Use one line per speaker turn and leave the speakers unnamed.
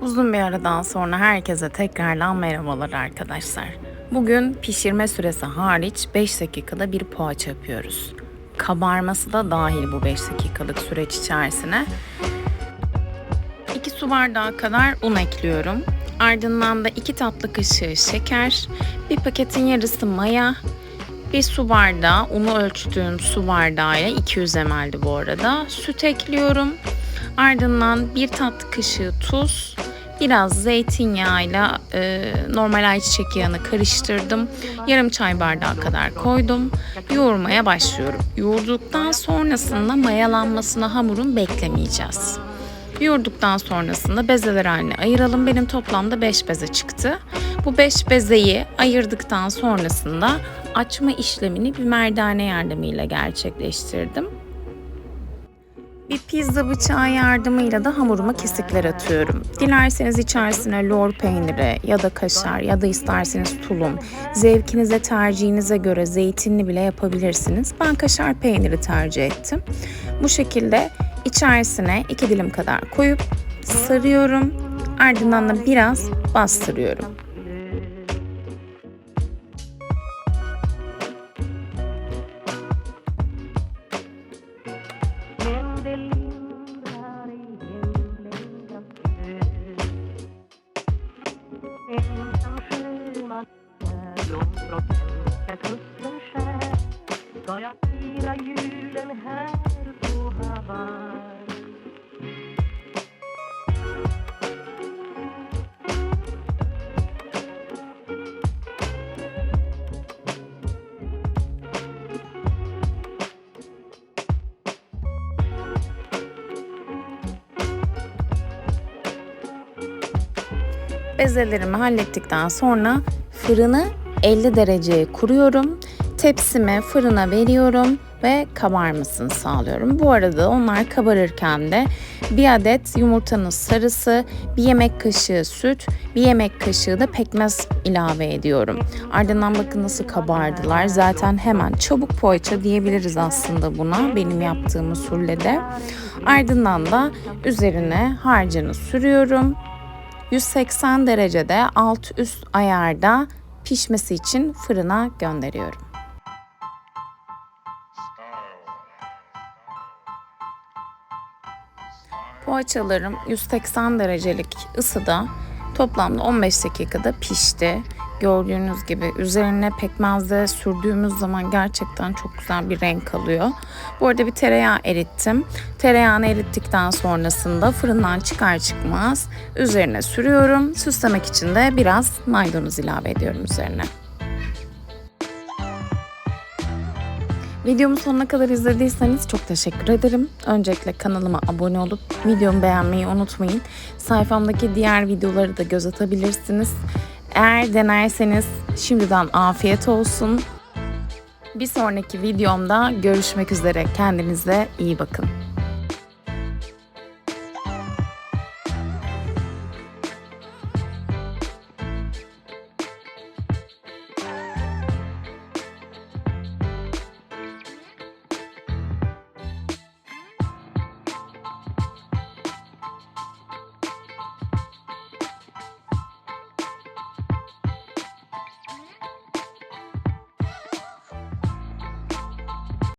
Uzun bir aradan sonra herkese tekrardan merhabalar arkadaşlar. Bugün pişirme süresi hariç 5 dakikada bir poğaça yapıyoruz. Kabarması da dahil bu 5 dakikalık süreç içerisine. 2 su bardağı kadar un ekliyorum. Ardından da 2 tatlı kaşığı şeker, bir paketin yarısı maya, bir su bardağı, unu ölçtüğüm su bardağıyla 200 ml'di bu arada. Süt ekliyorum. Ardından bir tatlı kaşığı tuz, biraz zeytinyağıyla e, normal ayçiçek yağını karıştırdım. Yarım çay bardağı kadar koydum. Yoğurmaya başlıyorum. Yoğurduktan sonrasında mayalanmasını hamurun beklemeyeceğiz. Yoğurduktan sonrasında bezeler haline ayıralım. Benim toplamda 5 beze çıktı. Bu 5 bezeyi ayırdıktan sonrasında açma işlemini bir merdane yardımıyla gerçekleştirdim. Bir pizza bıçağı yardımıyla da hamuruma kesikler atıyorum. Dilerseniz içerisine lor peyniri ya da kaşar ya da isterseniz tulum, zevkinize tercihinize göre zeytinli bile yapabilirsiniz. Ben kaşar peyniri tercih ettim. Bu şekilde içerisine iki dilim kadar koyup sarıyorum. Ardından da biraz bastırıyorum. Bezelerimi hallettikten sonra fırını 50 dereceye kuruyorum. Tepsime fırına veriyorum ve kabarmasını sağlıyorum. Bu arada onlar kabarırken de bir adet yumurtanın sarısı, bir yemek kaşığı süt, bir yemek kaşığı da pekmez ilave ediyorum. Ardından bakın nasıl kabardılar. Zaten hemen çabuk poğaça diyebiliriz aslında buna benim yaptığım usulle de. Ardından da üzerine harcını sürüyorum. 180 derecede alt üst ayarda pişmesi için fırına gönderiyorum. Poğaçalarım 180 derecelik ısıda toplamda 15 dakikada pişti. Gördüğünüz gibi üzerine pekmezde sürdüğümüz zaman gerçekten çok güzel bir renk alıyor. Bu arada bir tereyağı erittim. Tereyağını erittikten sonrasında fırından çıkar çıkmaz üzerine sürüyorum. Süslemek için de biraz maydanoz ilave ediyorum üzerine. Videomu sonuna kadar izlediyseniz çok teşekkür ederim. Öncelikle kanalıma abone olup videomu beğenmeyi unutmayın. Sayfamdaki diğer videoları da göz atabilirsiniz. Eğer denerseniz şimdiden afiyet olsun. Bir sonraki videomda görüşmek üzere. Kendinize iyi bakın.